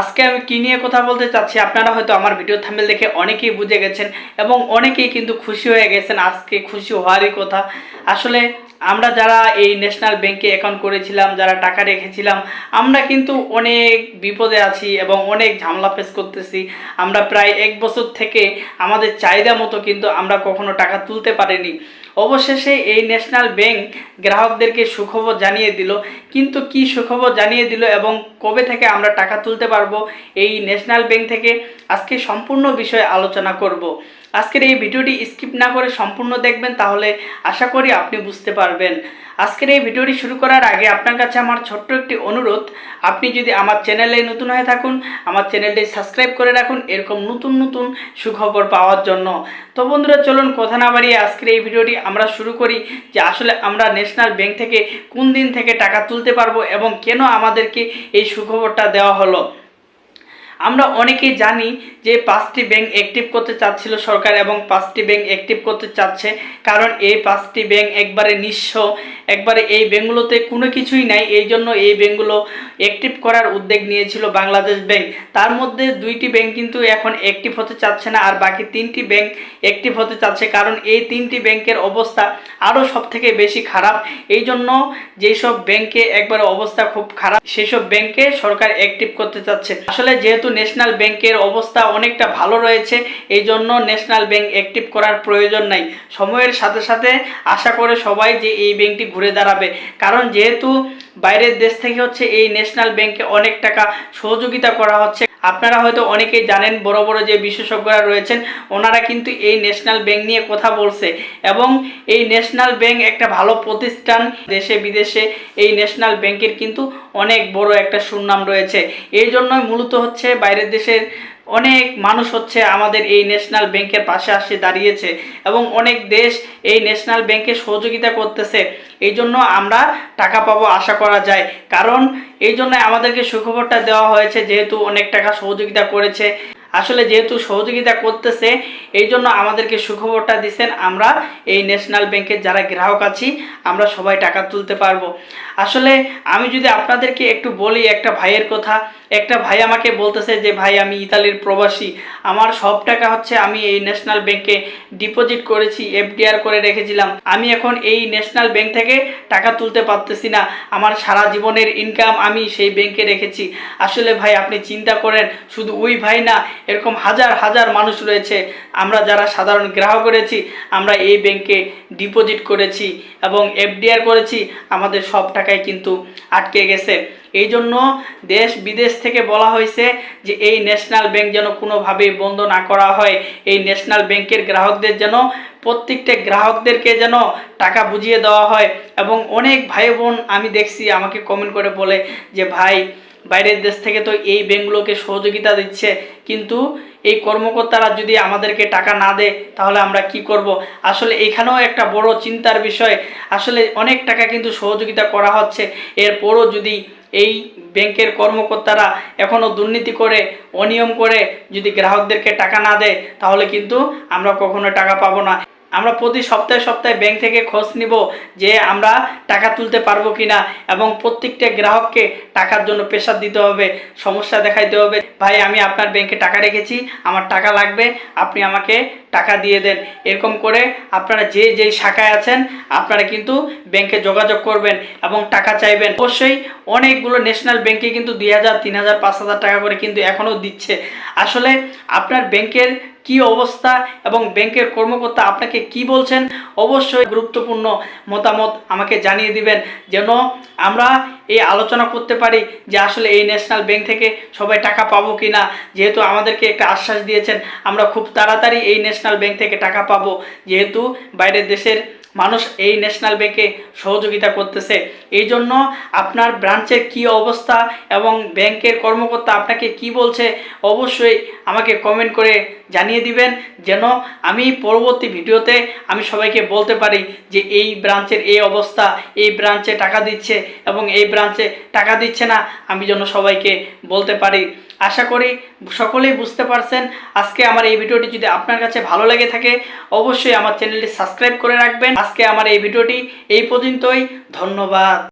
আজকে আমি কি নিয়ে কথা বলতে চাচ্ছি, আপনারা হয়তো আমার ভিডিও থাম্বেল দেখে অনেকেই বুঝে গেছেন এবং অনেকেই কিন্তু খুশি হয়ে গেছেন আজকে খুশি হওয়ারই কথা। আসলে আমরা যারা এই ন্যাশনাল ব্যাংকে অ্যাকাউন্ট করেছিলাম, যারা টাকা রেখেছিলাম, আমরা কিন্তু অনেক বিপদে আছি এবং অনেক ঝামেলা ফেস করতেছি। আমরা প্রায় এক বছর থেকে আমাদের চাহিদা মতো কিন্তু আমরা কখনো টাকা তুলতে পারিনি। অবশেষে এই ন্যাশনাল ব্যাংক গ্রাহকদেরকে সুখবর জানিয়ে দিল। কিন্তু কি সুখবর জানিয়ে দিল এবং কবে থেকে আমরা টাকা তুলতে পারব? এই ন্যাশনাল ব্যাংক থেকে আজকে সম্পূর্ণ বিষয়ে আলোচনা করব। আজকের এই ভিডিওটি স্কিপ না করে সম্পূর্ণ দেখবেন, তাহলে আশা করি আপনি বুঝতে পারবেন। আজকের এই ভিডিওটি শুরু করার আগে আপনার কাছে আমার ছোট্ট একটি অনুরোধ। আপনি যদি আমার চ্যানেলে নতুন হয়ে থাকুন, আমার চ্যানেলটি সাবস্ক্রাইব করে রাখুন এরকম নতুন নতুন সুখবর পাওয়ার জন্য। তো বন্ধুরা, চলুন কথা না বাড়িয়ে আজকের এই ভিডিওটি আমরা শুরু করি যে আসলে আমরা ন্যাশনাল ব্যাংক থেকে কোন দিন থেকে টাকা তুলতে পারব এবং কেন আমাদেরকে এই সুখবরটা দেওয়া হলো। আমরা অনেকেই জানি যে পাঁচটি ব্যাংক অ্যাক্টিভ করতে চাচ্ছিল সরকার এবং পাঁচটি ব্যাংক অ্যাক্টিভ করতে চাচ্ছে, কারণ এই পাঁচটি ব্যাংক একবারে নিঃস্ব, একবারে এই ব্যাংকগুলোতে কোনো কিছুই নাই, এই জন্য এই ব্যাংকগুলো অ্যাক্টিভ করার উদ্যোগ নিয়েছিল বাংলাদেশ ব্যাংক তার মধ্যে দুইটি ব্যাংক কিন্তু এখন অ্যাক্টিভ হতে চাচ্ছে না, আর বাকি তিনটি ব্যাংক অ্যাক্টিভ হতে চাচ্ছে, কারণ এই তিনটি ব্যাংকের অবস্থা আরও সব থেকে বেশি খারাপ। এই জন্য যেসব ব্যাংকে একবারে অবস্থা খুব খারাপ, সেসব ব্যাংকে সরকার অ্যাক্টিভ করতে চাচ্ছে। আসলে যেহেতু ন্যাশনাল ব্যাংকের অবস্থা অনেকটা ভালো রয়েছে, এই জন্য ন্যাশনাল ব্যাংক অ্যাক্টিভ করার প্রয়োজন নাই। সময়ের সাথে সাথে আশা করে সবাই যে এই ব্যাংকটি ঘুরে দাঁড়াবে। কারণ যেহেতু বাইরের দেশ থেকে হচ্ছে এই ন্যাশনাল ব্যাংকে অনেক টাকা সহযোগিতা করা হচ্ছে, আপনারা হয়তো অনেকেই জানেন বড় বড় যে বিশেষজ্ঞরা রয়েছেন, ওনারা কিন্তু এই ন্যাশনাল ব্যাংক নিয়ে কথা বলছে এবং এই ন্যাশনাল ব্যাংক একটা ভালো প্রতিষ্ঠান। দেশে বিদেশে এই ন্যাশনাল ব্যাংকের কিন্তু অনেক বড় একটা সুনাম রয়েছে। এই জন্যই মূলত হচ্ছে বাইরের দেশের অনেক মানুষ হচ্ছে আমাদের এই ন্যাশনাল ব্যাংকের পাশে আসে দাঁড়িয়েছে এবং অনেক দেশ এই ন্যাশনাল ব্যাংকে সহযোগিতা করতেছে। এই জন্য আমরা টাকা পাবো আশা করা যায়। কারণ এই জন্য আমাদেরকে সুখবরটা দেওয়া হয়েছে, যেহেতু অনেক টাকা সহযোগিতা করেছে। আসলে যেহেতু সহযোগিতা করতেছে, এই জন্য আমাদেরকে সুখবরটা দিচ্ছেন আমরা, এই ন্যাশনাল ব্যাংকের যারা গ্রাহক আছি, আমরা সবাই টাকা তুলতে পারব। আসলে আমি যদি আপনাদেরকে একটু বলি একটা ভাইয়ের কথা, একটা ভাই আমাকে বলতেছে যে, ভাই, আমি ইতালির প্রবাসী, আমার সব টাকা হচ্ছে আমি এই ন্যাশনাল ব্যাংকে ডিপোজিট করেছি এফডিআর করে রেখেছিলাম। আমি এখন এই ন্যাশনাল ব্যাংক থেকে টাকা তুলতে পারতেছি না, আমার সারা জীবনের ইনকাম আমি সেই ব্যাংকে রেখেছি। আসলে ভাই, আপনি চিন্তা করেন, শুধু ওই ভাই না এরকম হাজার হাজার মানুষ রয়েছে। আমরা যারা সাধারণ গ্রাহক রয়েছি, আমরা এই ব্যাংকে ডিপোজিট করেছি এবং এফডিআর করেছি, আমাদের সব টাকাই কিন্তু আটকে গেছে। এই জন্য দেশ বিদেশ থেকে বলা হয়েছে যে এই ন্যাশনাল ব্যাংক যেন কোনোভাবেই বন্ধ না করা হয়। এই ন্যাশনাল ব্যাংকের গ্রাহকদের যেন, প্রত্যেকটা গ্রাহকদেরকে যেন টাকা বুঝিয়ে দেওয়া হয়। এবং অনেক ভাই বোন আমি দেখছি আমাকে কমেন্ট করে বলে যে, ভাই বাইরের দেশ থেকে তো এই ব্যাংকগুলোকে সহযোগিতা দিচ্ছে। কিন্তু এই কর্মকর্তারা যদি আমাদেরকে টাকা না দেয়, তাহলে আমরা কি করব? আসলে এখানেও একটা বড় চিন্তার বিষয়। আসলে অনেক টাকা কিন্তু সহযোগিতা করা হচ্ছে। এরপরও যদি এই ব্যাংকের কর্মকর্তারা এখনও দুর্নীতি করে, অনিয়ম করে যদি গ্রাহকদেরকে টাকা না দেয়, তাহলে কিন্তু আমরা কখনো টাকা পাবো না। আমরা প্রতি সপ্তাহে সপ্তাহে ব্যাংক থেকে খোঁজ নিব যে আমরা টাকা তুলতে পারব কি না এবং প্রত্যেকটা গ্রাহককে টাকার জন্য প্রেশার দিতে হবে, সমস্যা দেখাইতে হবে। ভাই, আমি আপনার ব্যাংকে টাকা রেখেছি, আমার টাকা লাগবে, আপনি আমাকে টাকা দিয়ে দেন। এরকম করে আপনারা যে যেই শাখায় আছেন, আপনারা কিন্তু ব্যাংকে যোগাযোগ করবেন এবং টাকা চাইবেন। অবশ্যই অনেকগুলো ন্যাশনাল ব্যাংকে কিন্তু দুই হাজার, তিন হাজার, পাঁচ হাজার টাকা করে কিন্তু এখনও দিচ্ছে। আসলে আপনার ব্যাংকের কি অবস্থা এবং ব্যাংকের কর্মকর্তা আপনাকে কি বলছেন? অবশ্যই গুরুত্বপূর্ণ মতামত আমাকে জানিয়ে দিবেন। যেন আমরা এই আলোচনা করতে পারি যে আসলে এই ন্যাশনাল ব্যাংক থেকে সবাই টাকা পাবো কি না যেহেতু আমাদেরকে একটা আশ্বাস দিয়েছেন, আমরা খুব তাড়াতাড়ি এই ন্যাশনাল ব্যাংক থেকে টাকা পাবো। যেহেতু বাইরের দেশের মানুষ এই ন্যাশনাল ব্যাংকে সহযোগিতা করতেছে। এই জন্য আপনার ব্রাঞ্চের কি অবস্থা এবং ব্যাংকের কর্মকর্তা আপনাকে কি বলছে অবশ্যই আমাকে কমেন্ট করে জানিয়ে দিবেন। যেন আমি পরবর্তী ভিডিওতে আমি সবাইকে বলতে পারি যে এই ব্রাঞ্চের এই অবস্থা, এই ব্রাঞ্চে টাকা দিচ্ছে এবং এই ব্রাঞ্চে টাকা দিচ্ছে না, আমি যেন সবাইকে বলতে পারি। আশা করি সকলেই বুঝতে পারছেন। আজকে আমার এই ভিডিওটি যদি আপনার কাছে ভালো লেগে থাকে, অবশ্যই আমার চ্যানেলটি সাবস্ক্রাইব করে রাখবেন। আজকে আমার এই ভিডিওটি এই পর্যন্তই। ধন্যবাদ।